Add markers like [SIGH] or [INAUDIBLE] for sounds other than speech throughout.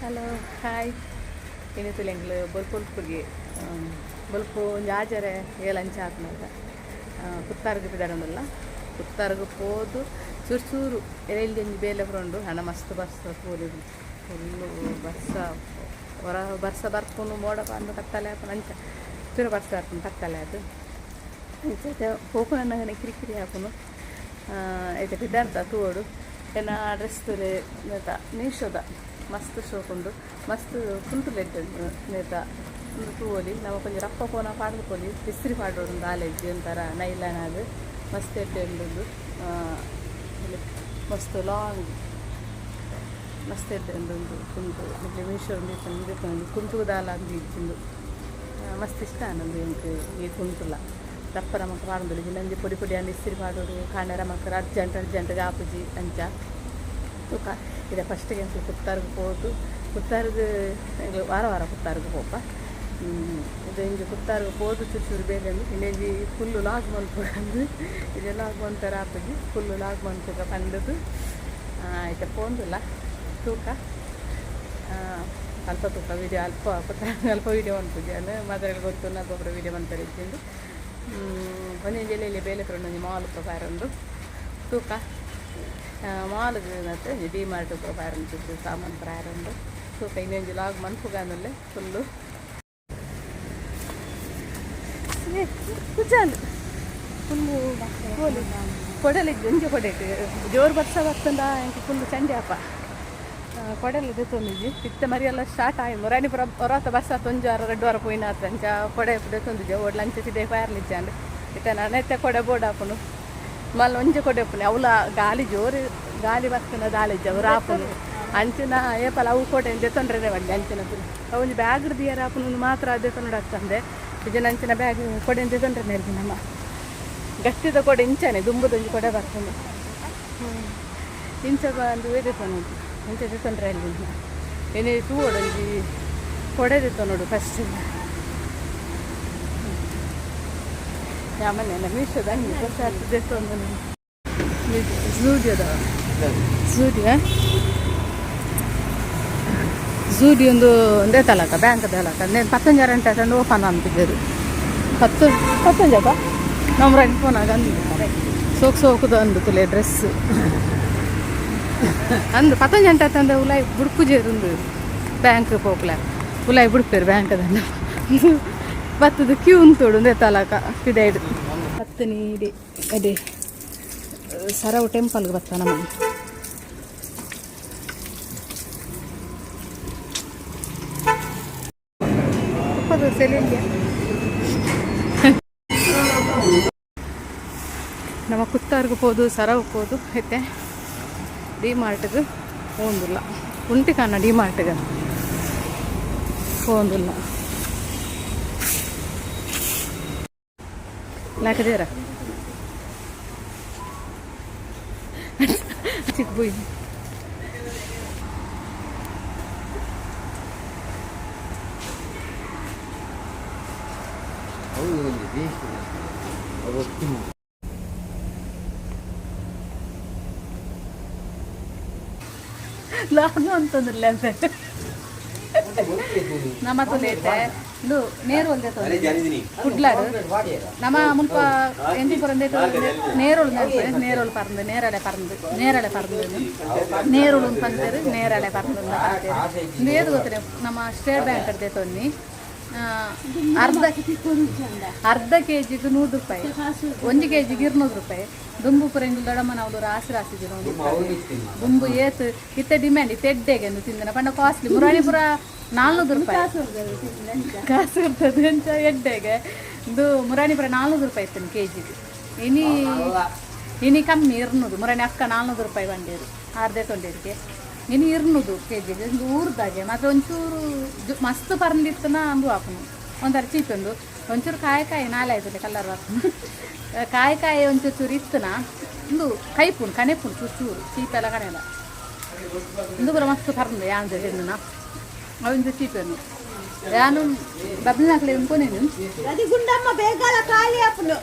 Hello, hi. ಏನಿತ್ತು ಎಂಗ್ಲು ಬೊಲ್ಪೊಲ್ಪುಗೆ ಬೊಲ್ಪು ಒಂಜಿ ಆಜರೆ ಏಳಂಚ ಆತ್ಮಂತ. ಪುತ್ತಾರ್ಗ್ ಬಿಡೋಣಲ್ಲ ಪುತ್ತಾರ್ಗ್ ಪೋದು ಚೂರು ಚೂರು ಎಲ್ಲಿ ಬೇಲ ಬರೋಂಡು ಹಣ ಮಸ್ತ್ ಬರ್ಸ ಪೋಲಿದು. ಫುಲ್ಲು ಬರ್ಸ ಹೊರ ಬರ್ಸ ಬರ್ಪುನು ಮೋಡ ಬಂದು ಕತ್ತಲೆ ಹಾಕೊಂಡು ಅಂಚ. ಚೂರು ಬರ್ಸ ಬರ್ಪುನು ಕತ್ತಲೆ ಅದು. ಹೋಗು ನನ್ನ ಕಿರಿಕಿರಿ ಹಾಕುನು ಐತೆ ಬಿದ್ದಾರ್ದ ತೂವಡು. ಏನ ಡ್ರೆಸ್ ತುಲೆ ಮೀಶೋದ? ಮಸ್ತ್ ಶೋಕುಂಡು ಮಸ್ತ್ ಕುಂಟುಲೆಡ್ಡು ನೇತ ತೂವೊಲಿ ನಮ್ಮ ಕೊಂಚ ರಪ್ಪ ಪೋನ ಪಾಡ್ದುಕೊಲಿ ಇಸ್ತ್ರಿ ಪಾಡೋಡು ಒಂದು ಆಲೆಜ್ಜಿ ಒಂಥರ ನೈಲಾನಾದ ಮಸ್ತ್ ಎಡ್ಡೆ ಉಂಡು ಮಸ್ತ್ ಲಾಂಗ್ ಮಸ್ತ್ ಎಡ್ಡೆ ಉಂಡು ಕುಂಟು ಇಲ್ಲಿ ಮೀಶೋ ಉಂಡು ಕುಂಟು ದಾಲ ಅಂದು ಇಜ್ಜಿಂದು ಮಸ್ತ್ ಇಷ್ಟ ನಂದು ಈ ಕುಂಟುಲ ರಪ್ಪ ನಮಕ್ ಪಾಡ್ದುಲಿ ನಂಜಿ ಪೊಡಿ ಪುಡಿ ಅಂದು ಇಸ್ತ್ರಿ ಪಾಡೋಡು ಕಾಣ ರಮಕ್ಕ ಅರ್ಜೆಂಟ್ ಅರ್ಜೆಂಟ್ ಗಾಪುಜಿ ಅಂಚ. ತೂಕ. ಇದೆ. ಫಸ್ಟಿಗೆ ಅಂತ ಪುತ್ತಾರ್ಗೆ ಹೋದು ಪುತ್ತಾರ್ಗೆ ಎಂಗ್ಲು ವಾರ ವಾರ ಪುತ್ತಾರ್ಗೆ ಹೋಪ ಇದು ಹಿಂಗೆ ಪುತ್ತಾರ್ಗೆ ಹೋದು ಚೂರು ಲಾಗ್ ಇನ್ನೇಜಿ ಫುಲ್ಲು ಲಾಗ್ ಮಲ್ಪಂದು ಇದು ಲಾಗ್ ಮಂತರ ಆಪುಜಿ ಫುಲ್ಲು ಲಾಗ್ ಮಂತುಗ ಪಂಡದು ಆಯ್ತು ಪೋಂದಿಲ್ಲ ತೂಕ? ಅಲ್ಪ ತೂಕ ವೀಡಿಯೋ ಅಲ್ಪ ಅಲ್ಪ ವೀಡಿಯೋ ಅನ್ಪುಜಿ ಅಂದರೆ ಮದ್ರಲ್ಲಿ ಗೊತ್ತು ನಾಲ್ಕೊಬ್ಬರು ವೀಡಿಯೋ ಮಂತಾರೆ ಇದ್ದಿಂದು ಒಂದೇ ಜಿಲ್ಲೆಯಲ್ಲಿ ಬೇಲೆ ತಗೊಂಡು ಮಾಲ್ ಉಂಡು ತೂಕ? ಮಾಲ್ಗೆ ఏంటంటే డిమార్ట్ ప్రారంభించి సామాన్ ప్రారంభం సో ಉಂಡು ತೂಕ ಇನ್ನೊಂದು ಲಾಗ್ ಮನ್ಪುಗಾನಲ್ಲೇ ಫುಲ್ಲು ಕೊಡಲಿದ್ದು ಒಂಜಿ ಕೊಡೆಟ್ ಜೋರು ಬರ್ಸ ಬರ್ತಂದ ಎಂಕ ಫುಲ್ ಚಂಡಿ ಅಪ್ಪ ಕೊಡಲಿದ್ದು ತೊಂದಿಜಿ ಇತ್ತ ಮರಿ ಎಲ್ಲ ಸ್ಟಾರ್ಟ್ ಆಯ್ ಮುರಾಣಿ ಪುರ ಹೊರತ ಬಸ್ ತೊಂಜು ವಾರ ಎರಡು ವಾರ ಪೋಯಿನ ಅಂಚ. ಕೊಡೆ ಪುಡೆ ತೊಂದಿಜೆ ಓಡ್ ಲಂಚ ಸಿದೆ ಪಾರ್ಲಿಜ್ಜಾಂಡ್ ಇತ್ತ ನಾನೆತ್ತೆ ಕೊಡೆ ಬೋರ್ಡ್ ಕೊಡೆ ಹಾಪುನು ಅವಳ ಗಾಳಿ ಜೋರು, ಗಾಳಿ ಬರ್ತನ ದಾಳಿಜ್ಜ ಅವ್ರು ಅಂಚಿನ ಏಪಲ ಅವು ಕೋಟೆ ತೊಂದರೆ ಬಡ್ಡಿ ಅಂಚಿನ ಒಂಜಿ ಬ್ಯಾಗ್ ದಿಯರ ಹಾಪುನು ಮಾತ್ರ ತೊಂದರೆ ಆಗ್ತಂದೆ ಇಜನ ಅಂಚಿನ ಬ್ಯಾಗ್ ಕೊಡೆ ತೊಂದರೆ ನೆರಗಿ ನಮ್ಮ. ಗಟ್ಟಿದ ಕೊಡೆ ಇಂಚನೆ ದುಂಬುದೊಂಜಿ ಕೊಡೆ ಬರ್ತದೆ ಇಂಚ ಬಂದು ಎದಿತ್ತ ನೋಡು, ಇಂಚ ತೊಂದರೆ ಅಲ್ಲಿ ಏನೇ ತೂವಡೊಂಜಿ ಕೊಡೆದಿತ್ತ ನೋಡು ಫಸ್ಟ್ ಯಾಮನೇನ ಮೀಶೋದಾಗ ಹೊಸ ಆಗ್ತದೆ ಒಂದು ಝೂಡಿಯೋದವ ಝೂಡಿಯ ಝೂಡಿ ಒಂದು ಒಂದೇ ತಲಕ ಬ್ಯಾಂಕ್ ತಲಕ ನೇನು ಪತ್ತಂಜಾರ ಅಂತ ಹೇಳ್ಕೊಂಡು ಓಪನ್ ಅಂತಿದ್ದರು ಪತ್ತು ಪತ್ತಂಜಾಕ ನಮ್ಮ ರೆಂಟ್ ಫೋನ್ ಆಗ ಅಂದಿದ್ದಾರೆ ಸೋಕ್ ಸೋಕುದು ಅಂದು ತುಲೆ ಡ್ರೆಸ್ ಅಂದು ಪತ್ತಂಜ ಅಂತ ತಂದ ಉಲಾಯ್ ಬುಡ್ಪುಜೇರು ಬ್ಯಾಂಕ್ ಹೋಗ್ಲ ಉಲಾಯ್ ಬುಡ್ಪೇರು ಬ್ಯಾಂಕ್ ಅದನ್ನು ಬತ್ತದ ಕ್ಯೂ ಉಂತೋಡು ಅಂದ್ರೆ ತಲಕ ಪಿಡೈಡ್ ಹತ್ತು ನೀಡಿ, ಅದೇ, ಸರವು ಟೆಂಪಲ್ಗೆ ಬತ್ತ ನಮ್ಮ. ನಮ್ಮ ಕುತ್ತಾರ್ಗೆ ಹೋದು ಸರವ್ ಹೋದು, ಐತೆ. ಡಿ ಮಾರ್ಟ್ಗೆ ಹೋಗಿಲ್ಲ ಉಂಟಿ ಕಾಣ ಡಿ ಮಾರ್ಟ್ಗೆ ಹೋಗುದಿಲ್ಲ. لا كديرة هاتيك بويدي لحظة أنتظر لازم نمطوا ليه ಇದು ನೇರು ಒಂದೇ ತೊಂದ್ರೆ. ಕುಡ್ಲಾಡು ನಮ್ಮ ಮುಲ್ಪ ಎಂಜಿ ಪರಂದೈತೆ ನೇರೋಳು ನೆನಪು ನೇರೋಳು ಪರಂದು ನೇರಳೆ ಪರಂದು ನೇರಳೆ ಪರಂದು ನೇರೋಳು ಪಂತೇರು ನೇರಳೆ ಪರಂದು ಪಂತೇರು ನೇರು ಗೊತ್ತಿದೆ ನಮ್ಮ ಸ್ಟೇಟ್ ಬ್ಯಾಂಕ್ ಅಡ್ದೆ ತೊನ್ನಿ. ಅರ್ಧ ಅರ್ಧ ಕೆ ಜಿಗೆ ನೂರು ರೂಪಾಯಿ ಒಂದು ಕೆ ಜಿಗೆ ಇರ್ನೂರು ರೂಪಾಯಿ. ದುಂಬು ಪುರಂಗಿ ದೊಡಮ್ಮನ ಅವಳು ರಾಸಿ ರಾಸಿ ದುಂಬು ಏತು ಇತ್ತೆ ಡಿಮ್ಯಾಂಡ್ ಇತ್ತೆ ಎಡ್ಡೆಗೆ ತಿಂದನ. ಪಂಡ ಕಾಸ್ಟ್ಲಿ ಮುರಾಣಿಪುರ ನಾಲ್ನೂರು ರೂಪಾಯಿ. ಕಾಸು ಇರ್ತದೆ ಅಂತ ಎಡ್ಡೆಗೆ. ಇದು ಮುರಾಣಿಪುರ ನಾಲ್ನೂರು ರೂಪಾಯಿ ಇತ್ತು ಕೆ ಜಿಗೆ ಇನಿ ಇನಿ ಕಮ್ಮಿ ಇರ್ನೂದು ಮುರಾಣಿ ಅಕ್ಕ ನಾಲ್ನೂರು ರೂಪಾಯಿ ಬಂದಿರು ಅರ್ಧ ತೊಂಡಿರ್ಗೆ. ಇನಿ ಇರ್ನೂದು ಕೆ ಜಿಗೆ ಒಂದು ಊರ್ದಾಗೆ. ಮಾತ್ರ ಒಂಚೂರು ಮಸ್ತ್ ಪರ್ಲಿತ್ತನ ಅಂದು ಹಾಕುನು. ಒಂಥರ ಚೀಪ್ ಒಂದು ಒಂಚೂರು ಕಾಯಕಾಯಿ ಕಾಯಿ ನಾಲೆ ಆಯ್ತದೆ ಕಲರ್ ಹಾಕುನು. [LAUGHS] ಕಾಯಿ ಕಾಯಿ ಒಂಚೂರು ಚೂರು ಇತ್ತನ ಒಂದು ಕೈಪುಣ್ ಕನೆಪುಣ್ ಚೂರು ಚೂರು. ಚೀಪೆಲ್ಲ ಕಣೆಲ್ಲ. ಇಂದು ಕೂಡ ಮಸ್ತ್ ಪರ್ಂದು ಯಾಂದು ಹೆಣ್ಣುನ ಅವೊಂದು ಚೀಪನ್ನು ಯಾನು ಬಬ್ಲಿನಾಕ್ಲೆ ಅನ್ಕೊನೇನು అది గుండమ్మ బేగాల ఖాళీ అప్పుడు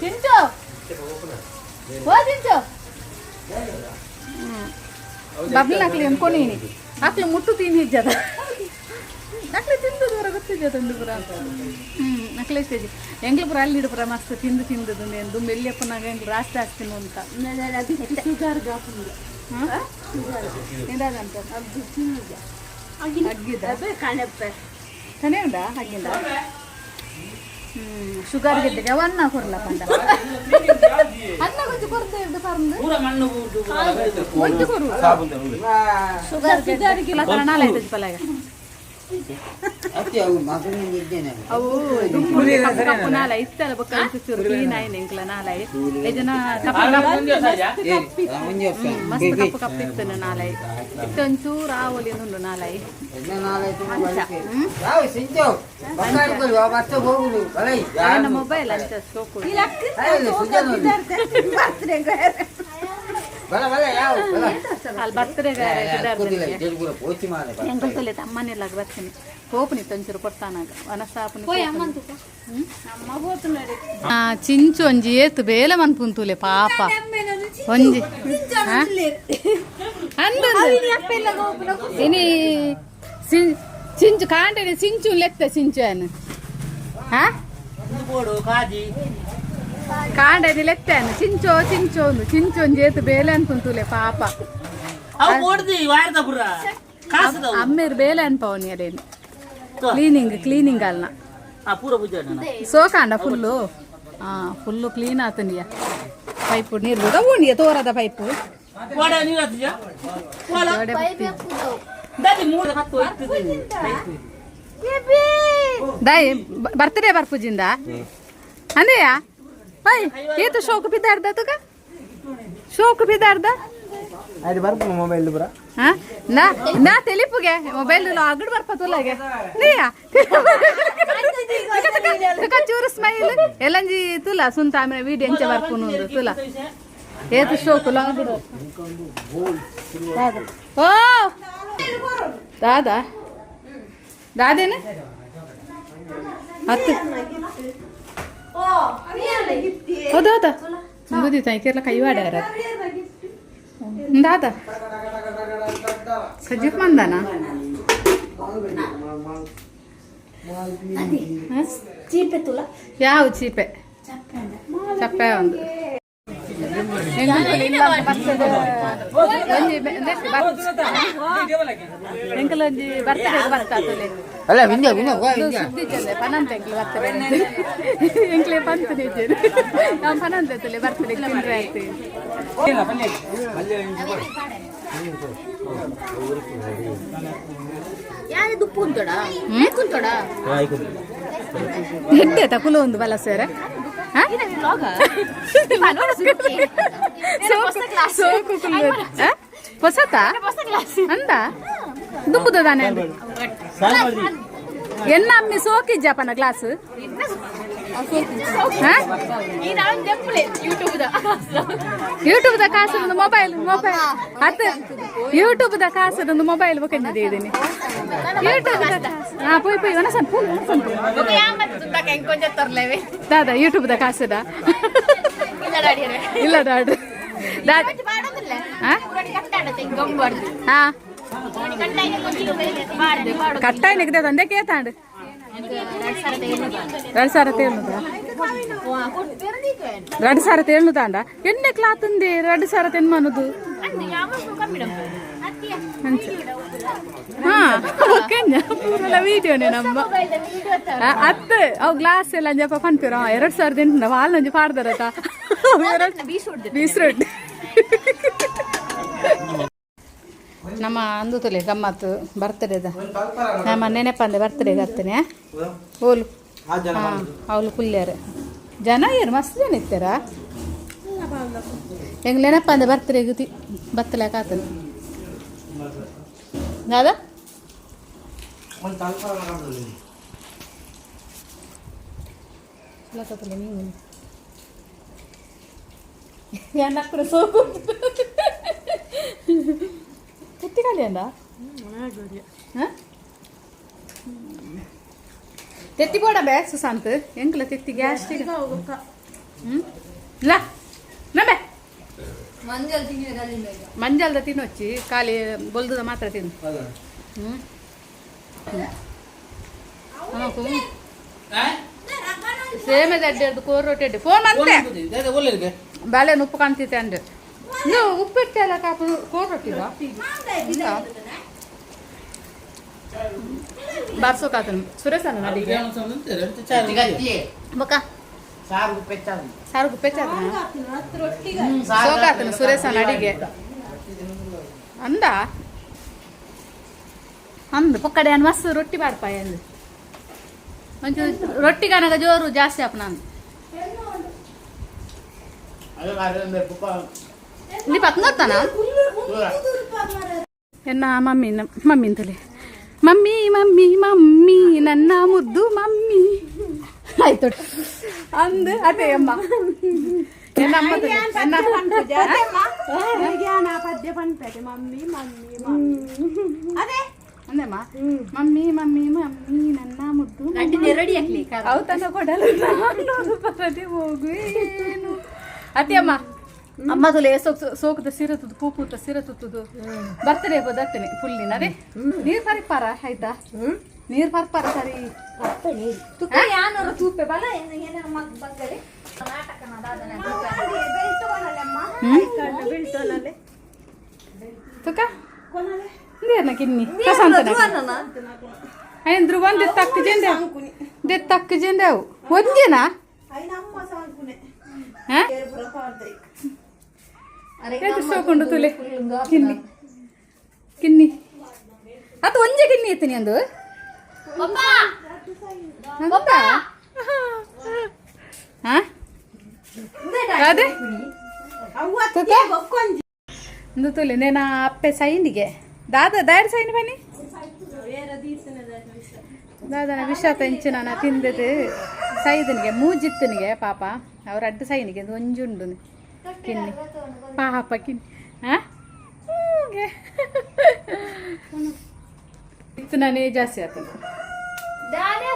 ತಿಂಚು ಓ ತಿಂಚು ಬಬ್ಲಿನಾಕ್ಲೆ ಅನ್ಕೊನೇನಿ ಅಕ್ಲು ಮುಟ್ಟು ತಿಂದು ಹಿಜ್ಜದ ಅಕ್ಲೆ ತಿಂದು ದೂರ ಗೊತ್ತಿದ್ದೆ ತಂದು ಪುರ ಹ್ಞೂ ಅಕ್ಲೆ ಇಷ್ಟೇಜಿ ಎಂಗ್ಲು ಪುರ ಅಲ್ಲಿ ಪುರ ಮಸ್ತ್ ತಿಂದು ತಿಂದದು ನೇನು ದುಂಬು ಎಲ್ಲಿಯಪ್ಪನಾಗ ಎಂಗ್ಲು ರಾಸ್ತಿ ಹಾಕ್ತೀನಿ ಅಂತ ಶುಗರ್ ಗಾಪುಂಡು ಏನಾದಂತ ಅಗ್ಗಿದ ಕಣಪ್ಪೆ ಕನೆ ಉಂಟಾ? ಹಾಗಿಂದ ಹ್ಮ್ ಶುಗರ್ ಗೆದ್ದಿಗೆ ಅವನ್ನ ಕೊರ್ಲಪ್ಪ ಪಂಡ? ಅನ್ನ ಕೊಂಚ ಕೊರತೆ ಇದ್ದು ಪರಂದು ಒಂಚು ಕೊರು ಶುಗರ್ ಗೆದ್ದಿಗೆ ಆಯ್ತದ ಪಲಾಗ ನಾಲ ಇತ್ತಲ್ಲ ಬೊಕ್ಕ ಚೂರು ಕ್ಲೀನ್ ಆಯ್ನ ಎಂಕ್ಲ ನಾಲ ಏಜನ ಕಪ್ಪು ಕಪ್ಪು ಏ ಮುಂಜೆ ಮಸ್ತ್ ಕಪ್ಪು ಕಪ್ಪು ಇತ್ತು ನಾಲೈ ಇತ್ತೊಂಚೂರು ಆವಲಿ ಉಂಡು ನಾಲೈ ಎಲ್ಲ ನಾಳೆ ಯಾವ ಸಿಂಚೋ. ಬಕ್ಕಾಡ್ಕೊಳ್ಳಿ ಆ ಬಸ್ಸ ಹೋಗುದು. ಬಲೈ ನನ್ನ ಮೊಬೈಲ್ ಅಂತ ಸೋಕು ಬಲ ಬಲ ಯಾವ ಬಲ ಅಲ್ಲಿ ಬರ್ತಡೆಗೆ ಹಾಕೋದಿಲ್ಲ ಜಲ್ಗುರ ಪೋಚಿ ಮಾರೆ ಬಲ. ಎಂಕಲ್ ತೊಲೆ ತಮ್ಮನೆಲ್ಲ ಬರ್ತೀನಿ ಕೋಪನಿ ತಂಚೂರು ಕೊಡ್ತಾನಾಗ ವನಸಾಪನಿ చించు ಒಂಜಿ ಏತು ಬೇಲೆ ಮನ್ಪುಂತುಲೆ ಪಾಪ ಒಂಜಿ ಹಾ? ಅಂದು ಇನಿ ಸಿಂ- చించు కాంటే సించు లెక్క సించు అని ಕಾಂಡ ನಿಲೆತ್ತಾನು ಚಿಂಚೋ ಚಿಂಚೋ ಒಂದು ಚಿಂಚೊಂದು ಜೇತು ಬೇಲೆ ಅನ್ಕೊಂತೂಲೆ ಪಾಪ ಅಮ್ಮೇರು ಬೇಲೆ ಅನ್ಪವನಿ ಅದೇನು ಕ್ಲೀನಿಂಗ್ ಕ್ಲೀನಿಂಗ್ ಅಲ್ಲ ಸೋಕಾಂಡ ಫುಲ್ಲು ಹಾ ಫುಲ್ಲು ಕ್ಲೀನ್ ಆತನಿಯ ಪೈಪು ನೀರು ಬಿಡವಣಿಯ ತೋರದ ಪೈಪು ದೈ ಬರ್ತದೆ ಬರ್ಪುಜಿಂದ ಅಂದೆಯಾ ಅಯ್ಯ ಏತು ಶೋಕ ಬಿದ್ದಾರ್ದ ತುಗ ಶೋಕ ಬಿದ್ದಾರ್ದ? ಅದು ಬರ್ಪ ಮೊಬೈಲ್ ಬರ ನಾ ನಾ ತೆಲಿಪುಗೆ ಮೊಬೈಲ್ ಅಗಡ್ ಬರ್ಪ ತುಲಾಗೆ ನೀಯ? ಚೂರು ಸ್ಮೈಲ್ ಎಲ್ಲಂಜಿ ತುಲ ಸುಂತ ಆಮೇಲೆ ವಿಡಿಯೋ ಎಂಚ ಬರ್ಪುನು ತುಲ. ಏತು ಶೋಕ ಲಾಂಗ್ ಬಿಡು. ಓ! ದಾದ? ದಾದೇನೆ? ಹತ್ತು. ಹೌದಾ ಹೌದಾ. ಮುಗಿದಿತ್ತು ಐಕೆಲ್ಲ ಕೈ ವಾಡ್ಯಾರ ದಾದಾ ಸಜ್ಜಿಪ್ ಮಂದನಾ ಚೀಪೆ ತುಲ. ಯಾವ ಚೀಪೆ? ಚಪ್ಪೆ ಒಂದು. ಎಂಕಲೊಂಜಿ ಬರ್ತಾತಲೆ ಅಲ್ಲ ವಿಂಜ ವಿಂಜ ಹೋಗ ವಿಂಜ ಸುದ್ದಿ ಚಂದ ಪನಂತ ಎಂಕ್ಲೆ ಬರ್ತಡೆ ಎಂಕ್ಲೆ ಪಂತ ನಿಜರು ನಾವು ಪನಂತ ಬರ್ತದೆ ತಿಂದ್ರೆ ಆಯ್ತು ಕುಂತೊಡ ತಕುಲು ಒಂದು ಬಲ ಸೇರ? ಹೊಸತ ಅಂದ ದುಂಬುದ ತಾನೆ ಎನ್ನ ಅಮ್ಮಿ ಸೋಕಿಜ್ಜಪ್ಪನ class YouTube the ಕಾಸದೊಂದು mobile mobile ಅದು ಯೂಟ್ಯೂಬ್ ದ ಕಾಸದೊಂದು ಮೊಬೈಲ್ ಬೇಕಂದಿದೆ ಇದೀನಿ ಯೂಟ್ಯೂಬ್ ಹಾ ಪೋಯ್ ಪೋಯ್ ಒನಸನ್ ಪೂ ದಾದಾ ಯೂಟ್ಯೂಬ್ ದ ಕಾಸದ ಇಲ್ಲ ದಾಡ್ರಿ ದಾದ ಹಾ ಹಾ ಕಟ್ಟಾಯ ನಿಗದೆ ತಂದೆ ಕೇತಾಂಡು ಎರಡು ಸಾವಿರ ತೇಳ್ನುದ ಎರಡು ಸಾವಿರ ತೇಳ್ನುದಾಂಡ ಎಣ್ಣೆ ಕ್ಲಾತ್ ఉంది ಎರಡು ಸಾವಿರ ತೆನ್ಮನುದು ಹಾ ವಿಡಿಯೋನೆ ನಮ್ಮ. ಅತ್ತು, ಅವು ಗ್ಲಾಸ್ ಎಲ್ಲ ಅಂಜಪ್ಪ ಪನ್ಪಿರ ಎರಡು ಸಾವಿರದ ಎಂಟು ವಾಲ್ ಒಂಜಿ ಪಾಡ್ದಾರತ ಬೀಸ್ರೊಡ್. ನಮ್ಮ ಅಂದು ತುಲೆ, ಗಮ್ಮತ್ತು. ಬರ್ತಡೇದ ನಮ್ಮ ನೆನಪಂದೆ ಬರ್ತಡೇಗೆ ಹತ್ತನೆ. ಓಲು ಹಾಂ, ಅವಳು ಕುಲ್ಯಾರ ಜನ ಏನು? ಮಸ್ತ್ ಜನ ಇತ್ತಾರ ಹೆಂಗ್ ನೆನಪಂದೆ ಬರ್ತಡೇಗೆ ತಿ ಬತ್ತಲಾಕ ಆತನ? ದಾದಾ ಲತತಲೆ ನೀವು ಯಾನಕ್ಕಡ ಸೋಕು ಕುತ್ತಿಗಾಲಿ ಅಂದ ತೆತ್ತಿ ಬೋಡ ಬೇ ಸುಶಾಂತ್ ಎಂಕ್ಲ ತೆತ್ತಿ ಗ್ಯಾಸ್ಟಿಕ್ ಹ್ಮ್ ಇಲ್ಲ ನಮ್ಮೆ ಮಂಜಲ್ದ ತಿನ್ನೊಚ್ಚಿ ಖಾಲಿ ಬೊಲ್ದುದ ಮಾತ್ರ ತಿನ್ನು ಹ್ಮ್ ಅನಕು ಸೇಮೆ ಅಡ್ಡಿ ಕೋರ್ ರೊಟ್ಟಿ ಅಡ್ಡಿ ಫೋನ್ ಅಂತೆ ಒಳ್ಳೆದಕ್ಕೆ ಬಾಳೆ ಉಪ್ಪು ಕಾಣ್ತಿತ್ತೆ ಅಂದೆ ಇದು ಉಪ್ಪಿಟ್ಟು ಎಲ್ಲ ಕಾಪು ಕೋರ್ ರೊಟ್ಟಿದ ಬಾರ್ಸೋಕಾತನು ಸುರೇಶ್ ಅನ್ನ ನಡಿಗೆ ಬೊಕ್ಕ ಸಾರು ಪೆಚ್ಚಾದು. ಸಾರು ಗುಪ್ಪೆಚ್ಚಾದ ಸೋಕಾತನು ಸುರೇಶ್ ಅನ್ನ ಅಡಿಗೆ. ಅಂದ? ಅಂದು ಪೊಕ್ಕಡೆ ಅನ್ ಮಸ್ತ್ ರೊಟ್ಟಿ ಬಾಡ್ಪಾಯ ಅಂದು ಒಂಚೂರು ರೊಟ್ಟಿ ಕನಗ ಜೋರು ಜಾಸ್ತಿ ಆಪ ನಾನು ಇಲ್ಲಿ ಪತ್ನೋತ್ತಾನ ಎನ್ನ ಮಮ್ಮಿ ಮಮ್ಮಿ ಅಂತಲೇ. ಮಮ್ಮಿ ಮಮ್ಮಿ ಮಮ್ಮಿ ನನ್ನ ಮುದ್ದು ಮಮ್ಮಿ. ಆಯ್ತು ಅಂದು ಅದೇ ಅಮ್ಮ. ಪದ್ಯ ಪಂಪೆ ಮಮ್ಮಿ ಮಮ್ಮಿ ಮಮ್ಮಿ. ಅದೇ? ಅಂದೆಮ್ಮ ಮಮ್ಮಿ ಮಮ್ಮಿ ಮಮ್ಮಿ ನನ್ನ ಮುದ್ದು ಗಂಟಿನ ರೆಡಿ ಹಾಕ್ಲಿ ಅವತನ ಕೊಡಲು ನಾನು ಬರದೆ ಹೋಗು ಏನು ಅತ್ತೆ ಅಮ್ಮ. ಅಮ್ಮ ತುಲೆ ಸೋಕ್ ಸೋಕದ ಸಿರ ತುದ್ದು ಪೂ ಪೂತ ಸಿರ ತುತ್ತದು ಬರ್ತಡೆ ಬದತ್ತನೆ ಫುಲ್ಲಿನ ಅದೇ. ನೀರ್ ಪರಿಪಾರ ಆಯ್ತಾ? ನೀರ್ ಬರ್ಪಾರ ಸರಿ. ಒಂದೇ ತೂಪೆ ಬಲ ಮಗ್ ತುಕ? ಕಿನ್ನಿ. ಕಸಂತನ ಐನ್ ಕಿನ್ನಿ. ಕಿನ್ನಿ. ಅದು ಕಿನ್ನಿ ಅಂದು? ಅದೇ? ತುಲೆ ನೇನ ಅಪ್ಪೆ ಸೈನಿಗೆ. ದಾದ ದಾರಿ ಸೈನ್ ಬನ್ನಿ. ದಾದನ ವಿಷ ತೆಂಚು ನಾನು ತಿಂದದು ಸೈದನಿಗೆ ಮೂಜಿತ್ತನಿಗೆ ಪಾಪ. ಅವ್ರ ಅಡ್ಡ ಸೈನಿಗೆ ಒಂಜುಂಡು ಕಿನ್ನಿ ಪಾಪ ಕಿನ್ನಿ ಹಾ ಇತ್ತು ನಾನೇ ಜಾಸ್ತಿ ಆತನು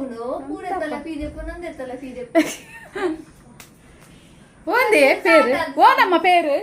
ದಾನೆ ಹುನು ಪೂರೆ ತಲ ಪೀದೆ ಪುನಂದೆ ತಲ ಪೀದೆ ಒಂದೇ ಪೇರು